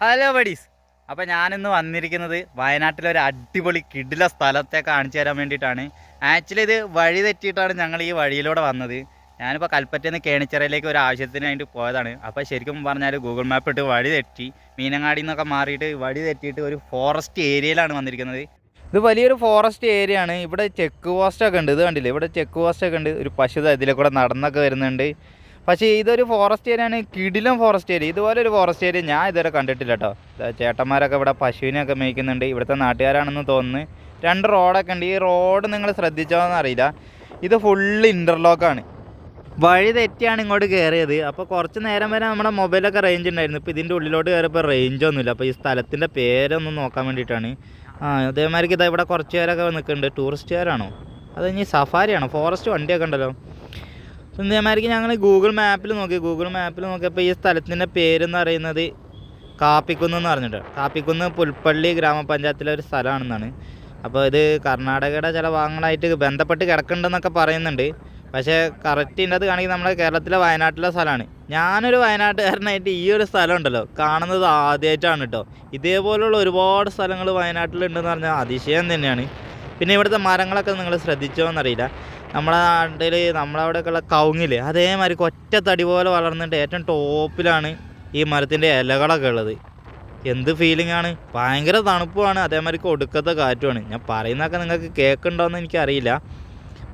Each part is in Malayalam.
ഹലോ ബഡീസ് അപ്പോൾ ഞാനിന്ന് വന്നിരിക്കുന്നത് വയനാട്ടിലെ ഒരു അടിപൊളി കിടില സ്ഥലത്തെ കാണിച്ചു തരാൻ വേണ്ടിയിട്ടാണ്. ആക്ച്വലി ഇത് വഴി തെറ്റിയിട്ടാണ് ഞങ്ങൾ ഈ വഴിയിലൂടെ വന്നത്. ഞാനിപ്പോൾ കൽപ്പറ്റയിൽ നിന്ന് കേണിച്ചിറയിലേക്ക് ഒരു ആവശ്യത്തിന് വേണ്ടി പോയതാണ്. അപ്പോൾ ശരിക്കും പറഞ്ഞാൽ ഗൂഗിൾ മാപ്പ് ഇട്ട് വഴി തെറ്റി മീനങ്ങാടി നിന്നൊക്കെ മാറിയിട്ട് വഴി തെറ്റിയിട്ട് ഒരു ഫോറസ്റ്റ് ഏരിയയിലാണ് വന്നിരിക്കുന്നത്. ഇത് വലിയൊരു ഫോറസ്റ്റ് ഏരിയ ആണ്. ഇവിടെ ചെക്ക് പോസ്റ്റൊക്കെ ഉണ്ട്. ഇത് കണ്ടില്ലേ? ഇവിടെ ചെക്ക് പോസ്റ്റൊക്കെ ഉണ്ട്. ഒരു പശു ഇതിലെ കൂടെ നടന്നൊക്കെ വരുന്നുണ്ട്. പക്ഷേ ഇതൊരു ഫോറസ്റ്റ് ഏരിയ ആണ്. കിടിലം ഫോറസ്റ്റ് ഏരിയ ഇതുപോലെ ഒരു ഫോറസ്റ്റ് ഏരിയ ഞാൻ ഇതുവരെ കണ്ടിട്ടില്ല കേട്ടോ ചേട്ടന്മാരൊക്കെ ഇവിടെ പശുവിനെയൊക്കെ മേയ്ക്കുന്നുണ്ട്. ഇവിടുത്തെ നാട്ടുകാരാണെന്ന് തോന്നുന്നു. രണ്ട് റോഡൊക്കെ ഉണ്ട്. ഈ റോഡ് നിങ്ങൾ ശ്രദ്ധിച്ചോന്ന് അറിയില്ല. ഇത് ഫുള്ള് ഇന്റർലോക്കാണ് വഴി തെറ്റിയാണ് ഇങ്ങോട്ട് കയറിയത് അപ്പോൾ കുറച്ച് നേരം വരെ നമ്മുടെ മൊബൈലൊക്കെ റേഞ്ച് ഉണ്ടായിരുന്നു. ഇപ്പോൾ ഇതിന്റെ ഉള്ളിലോട്ട് കയറിയപ്പോൾ റേഞ്ചൊന്നുമില്ല അപ്പോൾ ഈ സ്ഥലത്തിന്റെ പേരൊന്നും നോക്കാൻ വേണ്ടിയിട്ടാണ്. ആ അതേമാതിരിക്ക് ഇതാ ഇവിടെ കുറച്ച് പേരൊക്കെ നിൽക്കുന്നുണ്ട് ടൂറിസ്റ്റുകാരാണോ അത് ഇനി സഫാരിയാണോ ഫോറസ്റ്റ് വണ്ടിയൊക്കെ ഉണ്ടല്ലോ. ഇതേമാതിരിക്ക് ഞങ്ങൾ ഗൂഗിൾ മാപ്പിൽ നോക്കി. ഗൂഗിൾ മാപ്പിൽ നോക്കിയപ്പോൾ ഈ സ്ഥലത്തിന്റെ പേരെന്ന് പറയുന്നത് കാപ്പിക്കുന്ന് എന്ന് പറഞ്ഞിട്ട്. കാപ്പിക്കുന്ന് പുൽപ്പള്ളി ഗ്രാമപഞ്ചായത്തിലെ ഒരു സ്ഥലമാണെന്നാണ്. അപ്പോൾ ഇത് കർണാടകയുടെ ചില ഭാഗങ്ങളായിട്ട് ബന്ധപ്പെട്ട് കിടക്കുന്നുണ്ടെന്നൊക്കെ പറയുന്നുണ്ട്. പക്ഷേ കറക്റ്റ് ഇതിന്റെ അത് കാണിക്കുന്നത് നമ്മുടെ കേരളത്തിലെ വയനാട്ടിലെ സ്ഥലമാണ്. ഞാനൊരു വയനാട്ടുകാരനായിട്ട് ഈ ഒരു സ്ഥലം ഉണ്ടല്ലോ. കാണുന്നത് ആദ്യമായിട്ടാണ് കേട്ടോ. ഇതേപോലുള്ള ഒരുപാട് സ്ഥലങ്ങൾ വയനാട്ടിലുണ്ടെന്ന് പറഞ്ഞാൽ അതിശയം തന്നെയാണ്. പിന്നെ ഇവിടുത്തെ മരങ്ങളൊക്കെ നിങ്ങൾ ശ്രദ്ധിച്ചോ എന്നറിയില്ല. നമ്മുടെ നാട്ടിൽ നമ്മളവിടെയൊക്കെയുള്ള കവുങ്ങില്ലേ അതേമാതിരി ഒറ്റ തടി പോലെ വളർന്നിട്ട് ഏറ്റവും ടോപ്പിലാണ് ഈ മരത്തിന്റെ ഇലകളൊക്കെ ഉള്ളത്. എന്ത് ഫീലിംഗ് ആണ്? ഭയങ്കര തണുപ്പുമാണ് അതേമാതിരി ഒടുക്കത്തെ കാറ്റുമാണ്. ഞാൻ പറയുന്നതൊക്കെ നിങ്ങൾക്ക് കേൾക്കുന്നുണ്ടോയെന്ന് എനിക്കറിയില്ല.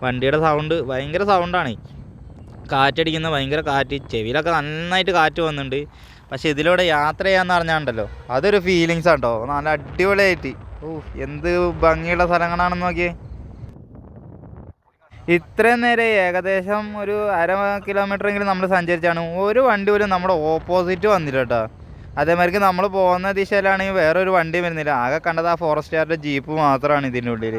വണ്ടിയുടെ സൗണ്ട് ഭയങ്കര സൗണ്ടാണ് കാറ്റടിക്കുന്ന ഭയങ്കര കാറ്റ്. ചെവിയിലൊക്കെ നന്നായിട്ട് കാറ്റ് വന്നിട്ടുണ്ട്. പക്ഷേ ഇതിലൂടെ യാത്ര ചെയ്യാന്ന് പറഞ്ഞാണ്ടല്ലോ അതൊരു ഫീലിങ്സ് കേട്ടോ നല്ല അടിപൊളിയായിട്ട്. ഓ എന്ത് ഭംഗിയുള്ള സ്ഥലങ്ങളാണെന്ന് നോക്കിയേ. ഇത്രയും നേരം ഏകദേശം ഒരു അര കിലോമീറ്റർ എങ്കിലും നമ്മൾ സഞ്ചരിച്ചാണ്. ഒരു വണ്ടി പോലും നമ്മുടെ ഓപ്പോസിറ്റ് വന്നില്ല കേട്ടോ. അതേമാതിരിക്ക് നമ്മൾ പോകുന്ന ദിശയിലാണെങ്കിൽ വേറൊരു വണ്ടി വരുന്നില്ല. ആകെ കണ്ടത് ആ ഫോറസ്റ്റുകാരുടെ ജീപ്പ് മാത്രമാണ് ഇതിന്റെ ഉള്ളിൽ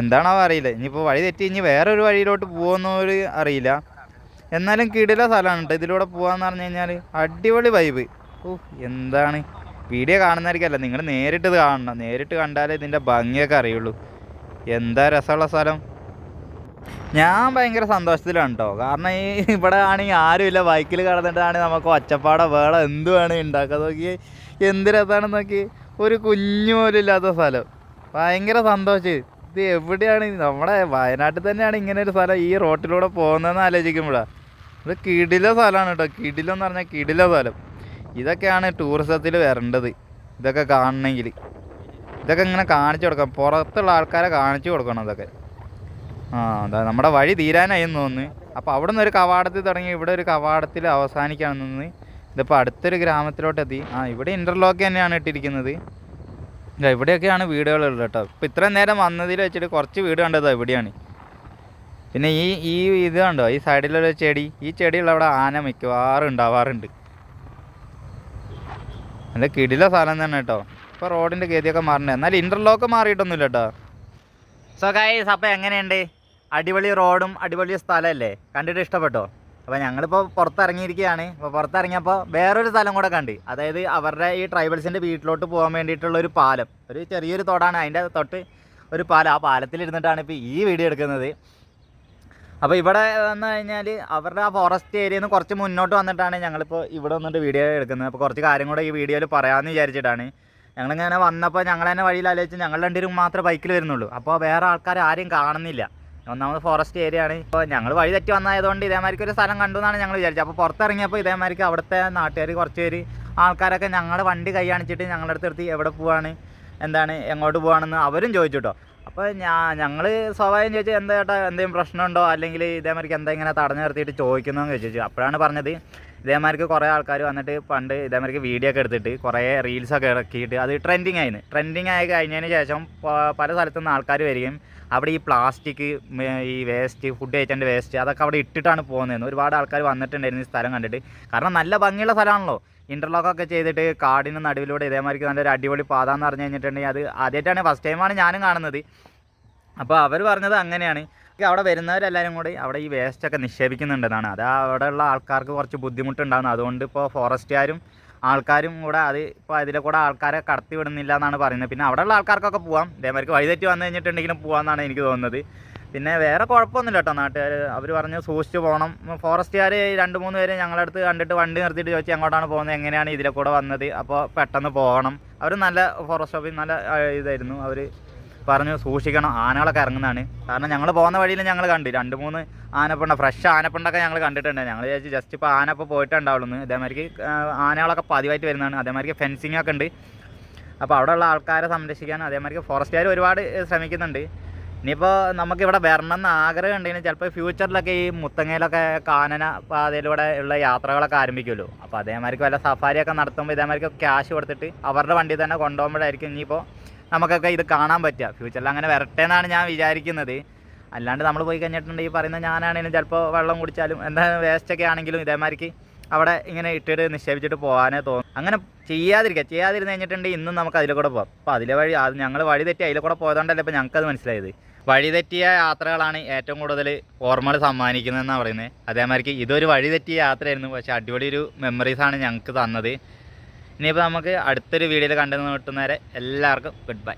എന്താണോ അറിയില്ല. ഇനിയിപ്പോൾ വഴി തെറ്റി ഇനി വേറൊരു വഴിയിലോട്ട് പോകുന്നവർ അറിയില്ല. എന്നാലും കിടില സ്ഥലമാണ് കേട്ടോ. ഇതിലൂടെ പോകാന്ന് പറഞ്ഞു കഴിഞ്ഞാൽ അടിപൊളി വൈബ് ഓ എന്താണ്? വീഡിയോ കാണുന്നതായിരിക്കല്ല? നിങ്ങൾ നേരിട്ട് ഇത് കാണണം. നേരിട്ട് കണ്ടാലേ ഇതിന്റെ ഭംഗിയൊക്കെ അറിയുള്ളൂ. എന്താ രസമുള്ള സ്ഥലം? ഞാൻ ഭയങ്കര സന്തോഷത്തിലാണ് കേട്ടോ കാരണം ഈ ഇവിടെ ആണെങ്കിൽ ആരുമില്ല ബൈക്കിൽ കടന്നിട്ടാണ് നമുക്ക് ഒച്ചപ്പാടോ വേള എന്ത് വേണേ ഉണ്ടാക്കാൻ നോക്കി എന്ത് രസമാണെന്ന് നോക്കി ഒരു കുഞ്ഞു പോലും ഇല്ലാത്ത സ്ഥലം. ഭയങ്കര സന്തോഷം. ഇത് എവിടെയാണ്? നമ്മുടെ വയനാട്ടിൽ തന്നെയാണ് ഇങ്ങനെ ഒരു സ്ഥലം ഈ റോട്ടിലൂടെ പോകുന്നതെന്ന് ആലോചിക്കുമ്പോഴാണ് ഇത് കിടില സ്ഥലമാണ് കേട്ടോ കിടിലെന്ന് പറഞ്ഞാൽ കിടില സ്ഥലം. ഇതൊക്കെയാണ് ടൂറിസത്തിൽ വരേണ്ടത്. ഇതൊക്കെ കാണണമെങ്കിൽ. ഇതൊക്കെ ഇങ്ങനെ കാണിച്ചു കൊടുക്കാം പുറത്തുള്ള ആൾക്കാരെ കാണിച്ചു കൊടുക്കണം ഇതൊക്കെ. ആ അതാ നമ്മുടെ വഴി തീരാനായെന്ന് തോന്നുന്നു. അപ്പോൾ അവിടെ നിന്ന് ഒരു കവാടത്തിൽ തുടങ്ങി ഇവിടെ ഒരു കവാടത്തിൽ അവസാനിക്കുകയാണെന്ന് തോന്നി ഇതിപ്പോൾ അടുത്തൊരു ഗ്രാമത്തിലോട്ട് എത്തി ആ ഇവിടെ ഇന്റർലോക്ക് തന്നെയാണ് ഇട്ടിരിക്കുന്നത്. ഇവിടെയൊക്കെയാണ് വീടുകളുള്ളത് കേട്ടോ. ഇപ്പോൾ ഇത്രയും നേരം വന്നതിൽ വെച്ചിട്ട് കുറച്ച് വീട് കണ്ടത് ഇവിടെയാണ്. പിന്നെ ഈ ഈ ഇത് കണ്ടോ? ഈ സൈഡിലൊരു ചെടി. ഈ ചെടിയുള്ള അവിടെ ആന മിക്കവാറും ഉണ്ടാവാറുണ്ട്. നല്ല കിടില സ്ഥലം തന്നെ കേട്ടോ. ഇപ്പോൾ റോഡിന്റെ ഗതിയൊക്കെ മാറണ്ടേ എന്നാൽ ഇന്റർലോക്ക് മാറിയിട്ടൊന്നുമില്ല കേട്ടോ. സോ ഗൈസ് അപ്പോൾ എങ്ങനെയുണ്ട്? അടിപൊളി റോഡും അടിപൊളി സ്ഥലമല്ലേ? കണ്ടിട്ട് ഇഷ്ടപ്പെട്ടോ? അപ്പോൾ ഞങ്ങളിപ്പോൾ പുറത്തിറങ്ങിയിരിക്കുകയാണ്. അപ്പോൾ പുറത്തിറങ്ങിയപ്പോൾ വേറൊരു സ്ഥലം കൂടെ കണ്ട്. അതായത് അവരുടെ ഈ ട്രൈബൽസിന്റെ വീട്ടിലോട്ട് പോകാൻ വേണ്ടിയിട്ടുള്ള ഒരു പാലം. ഒരു ചെറിയൊരു തോടാണ്. അതിന്റെ തൊട്ട് ഒരു പാലം. ആ പാലത്തിലിരുന്നിട്ടാണ് ഇപ്പോൾ ഈ വീഡിയോ എടുക്കുന്നത്. അപ്പോൾ ഇവിടെ വന്നു കഴിഞ്ഞാൽ അവരുടെ ആ ഫോറസ്റ്റ് ഏരിയയിൽ നിന്ന് കുറച്ച് മുന്നോട്ട് വന്നിട്ടാണ് ഞങ്ങളിപ്പോൾ ഇവിടെ വന്നിട്ട് വീഡിയോ എടുക്കുന്നത്. അപ്പോൾ കുറച്ച് കാര്യം കൂടെ ഈ വീഡിയോയിൽ പറയാമെന്ന് വിചാരിച്ചിട്ടാണ്. ഞങ്ങളിങ്ങനെ വന്നപ്പോൾ ഞങ്ങൾ തന്നെ വഴിയിൽ ആലോചിച്ച് ഞങ്ങൾ രണ്ടുപേരും മാത്രമേ ബൈക്കിൽ വരുന്നുള്ളൂ. അപ്പോൾ വേറെ ആൾക്കാർ ആരും കാണുന്നില്ല. ഒന്നാമത് ഫോറസ്റ്റ് ഏരിയ ആണ്. ഇപ്പോൾ ഞങ്ങൾ വഴി തെറ്റി വന്നതായതുകൊണ്ട് ഇതേമാതിരിക്ക് ഒരു സ്ഥലം കണ്ടു എന്നാണ് ഞങ്ങൾ വിചാരിച്ചത്. അപ്പോൾ പുറത്തിറങ്ങിയപ്പോൾ ഇതേമാതിരിക്ക് അവിടുത്തെ നാട്ടുകാർ കുറച്ച് പേര് ആൾക്കാരൊക്കെ ഞങ്ങളുടെ വണ്ടി കൈ കാണിച്ചിട്ട് ഞങ്ങളുടെ അടുത്ത് എവിടെ പോവാണ് എന്താണ് എങ്ങോട്ട് പോവാണെന്ന് അവരും ചോദിച്ചു കേട്ടോ അപ്പോൾ ഞാൻ ഞങ്ങൾ സ്വാഭാവികം ചോദിച്ചാൽ എന്താ ചേട്ടാ എന്തെങ്കിലും പ്രശ്നമുണ്ടോ? അല്ലെങ്കിൽ ഇതേമാതിരിക്ക് എന്താ ഇങ്ങനെ തടഞ്ഞു നിർത്തിയിട്ട് ചോദിക്കുന്നതെന്ന് ചോദിച്ചു. അപ്പോഴാണ് പറഞ്ഞത് ഇതേമാതിരിക്ക് കുറേ ആൾക്കാർ വന്നിട്ട് പണ്ട് ഇതേമാതിരിക്ക് വീഡിയോ ഒക്കെ എടുത്തിട്ട് കുറേ റീൽസൊക്കെ ഇറക്കിയിട്ട് അത് ട്രെൻഡിങ് ആയിരുന്നു ട്രെൻഡിങ് ആയി കഴിഞ്ഞതിന് ശേഷം പല സ്ഥലത്തു നിന്ന് ആൾക്കാർ വരികയും അവിടെ ഈ പ്ലാസ്റ്റിക് ഈ വേസ്റ്റ് ഫുഡ് കഴിച്ചതിന്റെ വേസ്റ്റ് അതൊക്കെ അവിടെ ഇട്ടിട്ടാണ് പോകുന്നതെന്ന് ഒരുപാട് ആൾക്കാർ വന്നിട്ടുണ്ടായിരുന്നു ഈ സ്ഥലം കണ്ടിട്ട്. കാരണം നല്ല ഭംഗിയുള്ള സ്ഥലമാണല്ലോ. ഇന്റർലോക്കൊക്കെ ചെയ്തിട്ട് കാടിന് നടുവിലൂടെ ഇതേമാതിരിക്ക് നല്ലൊരു അടിപൊളി പാത എന്ന് പറഞ്ഞു കഴിഞ്ഞിട്ടുണ്ടെങ്കിൽ അത് ആദ്യമായിട്ടാണ് ഫസ്റ്റ് ടൈമാണ് ഞാനും കാണുന്നത്. അപ്പോൾ അവർ പറഞ്ഞത് അങ്ങനെയാണ്. അവിടെ വരുന്നവരെല്ലാവരും കൂടി അവിടെ ഈ വേസ്റ്റൊക്കെ നിക്ഷേപിക്കുന്നുണ്ടെന്നാണ്. അത് അവിടെയുള്ള ആൾക്കാർക്ക് കുറച്ച് ബുദ്ധിമുട്ടുണ്ടാകുന്നത് അതുകൊണ്ട് ഇപ്പോൾ ഫോറസ്റ്റുകാരും ആൾക്കാരും കൂടെ അത് ഇപ്പോൾ അതിലെ കൂടെ ആൾക്കാരെ കടത്തി വിടുന്നില്ല എന്നാണ് പറയുന്നത്. പിന്നെ അവിടെയുള്ള ആൾക്കാർക്കൊക്കെ പോവാം. ഇതേമാതിരി വഴിതെറ്റി വന്നു കഴിഞ്ഞിട്ടുണ്ടെങ്കിലും പോകാമെന്നാണ് എനിക്ക് തോന്നുന്നത്. പിന്നെ വേറെ കുഴപ്പമൊന്നുമില്ല കേട്ടോ നാട്ടുകാർ അവർ പറഞ്ഞു സൂക്ഷിച്ച് പോകണം ഫോറസ്റ്റുകാർ രണ്ട് മൂന്ന് പേര് ഞങ്ങളുടെ അടുത്ത് കണ്ടിട്ട് വണ്ടി നിർത്തിയിട്ട് ചോദിച്ചു എങ്ങോട്ടാണ് പോകുന്നത് എങ്ങനെയാണ് ഇതിലെ കൂടെ വന്നത്. അപ്പോൾ പെട്ടെന്ന് പോകണം. അവർ നല്ല ഫോറസ്റ്റ് ഓഫീസ് നല്ല ഇതായിരുന്നു. അവർ പറഞ്ഞു സൂക്ഷിക്കണം. ആനകളൊക്കെ ഇറങ്ങുന്നതാണ്. കാരണം ഞങ്ങൾ പോകുന്ന വഴിയിൽ ഞങ്ങൾ കണ്ടു. രണ്ട് മൂന്ന് ആനപ്പണ്ട ഫ്രഷ് ആനപ്പണ്ടൊക്കെ ഞങ്ങൾ കണ്ടിട്ടുണ്ട്. ഞങ്ങൾ വിചാരിച്ചു ജസ്റ്റ് ഇപ്പോൾ ആന ഇപ്പോൾ പോയിട്ടുണ്ടാവുള്ളൂ ഇതേമാതിരിക്ക് ആനകളൊക്കെ പതിവായിട്ട് വരുന്നതാണ്. അതേമാതിരിക്ക് ഫെൻസിങ്ങൊക്കെ ഉണ്ട്. അപ്പോൾ അവിടെയുള്ള ആൾക്കാരെ സംരക്ഷിക്കാൻ അതേമാതിരി ഫോറസ്റ്റുകാർ ഒരുപാട് ശ്രമിക്കുന്നുണ്ട്. ഇനിയിപ്പോൾ നമുക്കിവിടെ വരണം എന്ന് ആഗ്രഹം ഉണ്ടെങ്കിൽ ചിലപ്പോൾ ഫ്യൂച്ചറിലൊക്കെ ഈ മുത്തങ്ങയിലൊക്കെ കാനന പാതയിലൂടെ ഉള്ള യാത്രകളൊക്കെ ആരംഭിക്കുമല്ലോ. അപ്പോൾ അതേമാതിരിക്ക് വല്ല സഫാരിയൊക്കെ നടത്തുമ്പോൾ ഇതേമാതിരിക്ക് ക്യാഷ് കൊടുത്തിട്ട് അവരുടെ വണ്ടി തന്നെ കൊണ്ടുപോകുമ്പോഴായിരിക്കും ഇനിയിപ്പോൾ നമുക്കൊക്കെ ഇത് കാണാൻ പറ്റുക. ഫ്യൂച്ചറിൽ അങ്ങനെ വരട്ടെ എന്നാണ് ഞാൻ വിചാരിക്കുന്നത്. അല്ലാണ്ട് നമ്മൾ പോയി കഴിഞ്ഞിട്ടുണ്ടെങ്കിൽ പറയുന്ന ഞാനാണെങ്കിലും ചിലപ്പോൾ വെള്ളം കുടിച്ചാലും എന്താ വേസ്റ്റൊക്കെ ആണെങ്കിലും ഇതേമാതിരിക്ക് അവിടെ ഇങ്ങനെ ഇട്ടിട്ട് നിക്ഷേപിച്ചിട്ട് പോകാനേ തോന്നും. അങ്ങനെ ചെയ്യാതിരിക്കുക ചെയ്യാതിരുന്ന് കഴിഞ്ഞിട്ടുണ്ടെങ്കിൽ ഇന്നും നമുക്ക് അതിലെ കൂടെ പോകാം അപ്പോൾ അതിലെ വഴി അത് ഞങ്ങൾ വഴി തെറ്റി അതിലെ കൂടെ പോയതുകൊണ്ടല്ലേ ഇപ്പോൾ ഞങ്ങൾക്കത് മനസ്സിലായത്. വഴി തെറ്റിയ യാത്രകളാണ് ഏറ്റവും കൂടുതൽ ഓർമ്മകൾ സമ്മാനിക്കുന്നതെന്നാണ് പറയുന്നത് അതേമാതിരിക്ക് ഇതൊരു വഴി തെറ്റിയ യാത്രയായിരുന്നു. പക്ഷേ അടിപൊളി ഒരു മെമ്മറീസാണ് ഞങ്ങൾക്ക് തന്നത്. ഇനിയിപ്പോൾ നമുക്ക് അടുത്തൊരു വീഡിയോയിൽ കണ്ടെന്ന് കിട്ടുന്നവരെ എല്ലാവർക്കും ഗുഡ് ബൈ